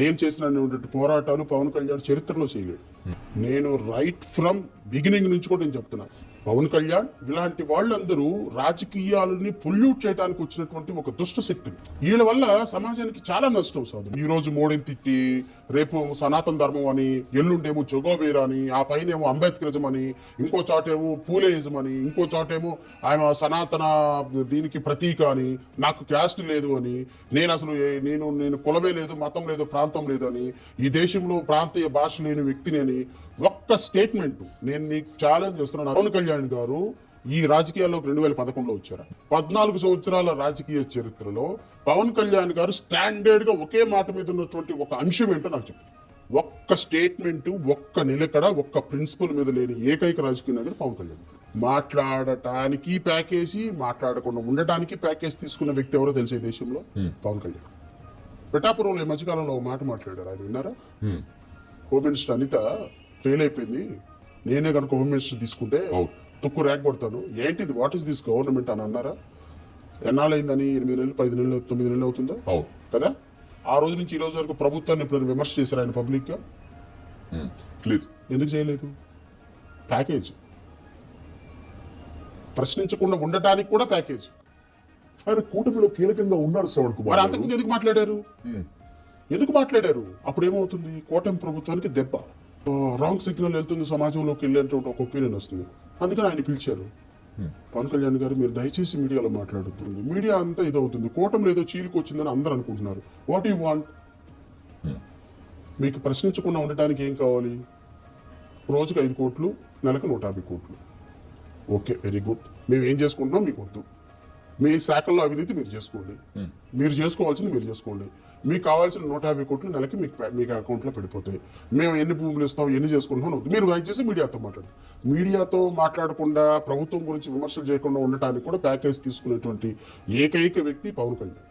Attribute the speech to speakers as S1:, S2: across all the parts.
S1: నేను చేసిన పోరాటాలు పవన్ కళ్యాణ్ చరిత్రలో చేయలేడు నేను రైట్ ఫ్రమ్ బిగినింగ్ నుంచి కూడా నేను చెప్తున్నా. పవన్ కళ్యాణ్ ఇలాంటి వాళ్ళందరూ రాజకీయాలని పొల్యూట్ చేయడానికి వచ్చినటువంటి ఒక దుష్ట శక్తులు. వీళ్ళ వల్ల సమాజానికి చాలా నష్టం సాధు. ఈ రోజు మోడీని తిట్టి రేపు సనాతన ధర్మం అని ఎల్లుండేమో జొగోబీర్ అని ఆ పైన ఏమో అంబేద్కరిజం అని ఇంకో చాటేమో పూలేయిజం అని ఇంకో చాటేమో ఆయన సనాతన దీనికి ప్రతీక అని నాకు క్యాస్ట్ లేదు అని నేను అసలు ఏ- నేను నేను కులమే లేదు మతం లేదు ప్రాంతం లేదు అని ఈ దేశంలో ప్రాంతీయ భాష లేని వ్యక్తిని అని ఒక్క స్టేట్మెంట్ నేను నీకు ఛాలెంజ్ చేస్తున్నాను. పవన్ కళ్యాణ్ గారు ఈ రాజకీయాల్లోకి రెండు వేల పదకొండులో వచ్చారు. పద్నాలుగు సంవత్సరాల రాజకీయ చరిత్రలో పవన్ కళ్యాణ్ గారు స్టాండర్డ్గా ఒకే మాట మీద ఉన్నటువంటి ఒక అంశం ఏంటో నాకు చెప్పండి. ఒక్క స్టేట్మెంట్ ఒక్క నిలకడ ఒక్క ప్రిన్సిపల్ మీద లేని ఏకైక రాజకీయ నాయకుడు పవన్ కళ్యాణ్. మాట్లాడటానికి ప్యాకేజీ మాట్లాడకుండా ఉండటానికి ప్యాకేజ్ తీసుకున్న వ్యక్తి ఎవరో తెలిసే దేశంలో? పవన్ కళ్యాణ్ పిఠాపురంలో ఈ మధ్యకాలంలో ఒక మాట మాట్లాడారు. ఆయన విన్నారా? హోమ్ మినిస్టర్ అనిత ఫెయిల్ అయిపోయింది. నేనే కనుక హోమ్ మినిస్టర్ తీసుకుంటే. తుక్కు ర్యాక్ కొడతాను. ఏంటిది? వాట్ ఇస్ దిస్ గవర్నమెంట్ అని అన్నారా? ఎన్నాళ్ళైందని? ఎనిమిది నెలలు పది నెలలు తొమ్మిది నెలలు అవుతుందా? కదా? ఆ రోజు నుంచి ఈ రోజు వరకు ప్రభుత్వాన్ని ఎప్పుడైనా విమర్శ చేశారు ఆయన పబ్లిక్గా
S2: లేదు.
S1: ఎందుకు చేయలేదు? ప్యాకేజ్. ప్రశ్నించకుండా ఉండటానికి కూడా ప్యాకేజ్.
S2: ఆయన కూటమిలో కీలకంగా ఉన్నారు శ్రవణ్
S1: మరి
S2: కుమార్.
S1: అంతకుముందు ఎందుకు మాట్లాడారు? ఎందుకు మాట్లాడారు? అప్పుడు ఏమవుతుంది కూటమి ప్రభుత్వానికి దెబ్బ. రాంగ్ సిగ్నల్ వెళ్తుంది సమాజంలోకి వెళ్ళేటువంటి ఒక ఒపీనియన్ వస్తుంది. అందుకని ఆయన పిలిచారు. పవన్ కళ్యాణ్ గారు మీరు దయచేసి మీడియాలో మాట్లాడుతుంది మీడియా అంతా ఇదవుతుంది. కూటమిలో ఏదో చీలికి వచ్చిందని అందరూ అనుకుంటున్నారు. వాట్ యు వాంట్ మీకు ప్రశ్నించకుండా ఉండటానికి ఏం కావాలి? రోజుకి ఐదు కోట్లు నెలకు నూట యాభై కోట్లు. ఓకే వెరీ గుడ్ మేము ఏం చేసుకుంటున్నాం? మీకు వద్దు. మీ శాఖల్లో అవినీతి మీరు చేసుకోండి. మీరు చేసుకోవాల్సింది మీరు చేసుకోండి. మీకు కావాల్సిన నూట యాభై కోట్లు నెలకి మీకు మీకు అకౌంట్లో పడిపోతాయి. మేము ఎన్ని భూములు ఇస్తాం ఎన్ని చేసుకుంటున్నాం వద్దు. మీరు దయచేసి మీడియాతో మాట్లాడండి. మీడియాతో మాట్లాడకుండా ప్రభుత్వం గురించి విమర్శలు చేయకుండా ఉండటానికి కూడా ప్యాకేజ్ తీసుకునేటువంటి ఏకైక వ్యక్తి పవన్ కళ్యాణ్.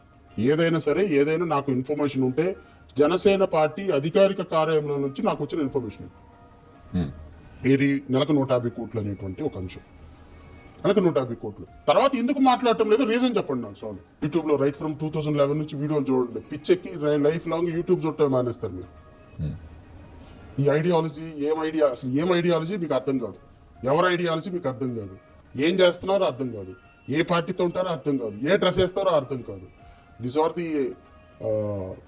S1: ఏదైనా సరే ఏదైనా నాకు ఇన్ఫర్మేషన్ ఉంటే జనసేన పార్టీ అధికారిక కార్యాలయం నుంచి నాకు వచ్చిన ఇన్ఫర్మేషన్ ఇది నెలకు నూట యాభై కోట్లు అనేటువంటి ఒక అంశం. నెలకు నూట యాభై కోట్లు. తర్వాత ఎందుకు మాట్లాడటం లేదు? రీజన్ చెప్పండి నాకు చాలు యూట్యూబ్లో right from two thousand eleven నుంచి వీడియోలు చూడండి. పిచ్చెక్కి లైఫ్ లాంగ్ యూట్యూబ్ చూడటం మానేస్తారు మీరు. ఈ ఐడియాలజీ ఏం ఐడియా అసలు ఏం ఐడియాలజీ మీకు అర్థం కాదు. ఎవరి ఐడియాలజీ మీకు అర్థం కాదు. ఏం చేస్తున్నారో అర్థం కాదు. ఏ పార్టీతో ఉంటారో అర్థం కాదు. ఏ డ్రెస్ వేస్తారో అర్థం కాదు. This are the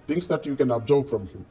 S1: things that you can observe from him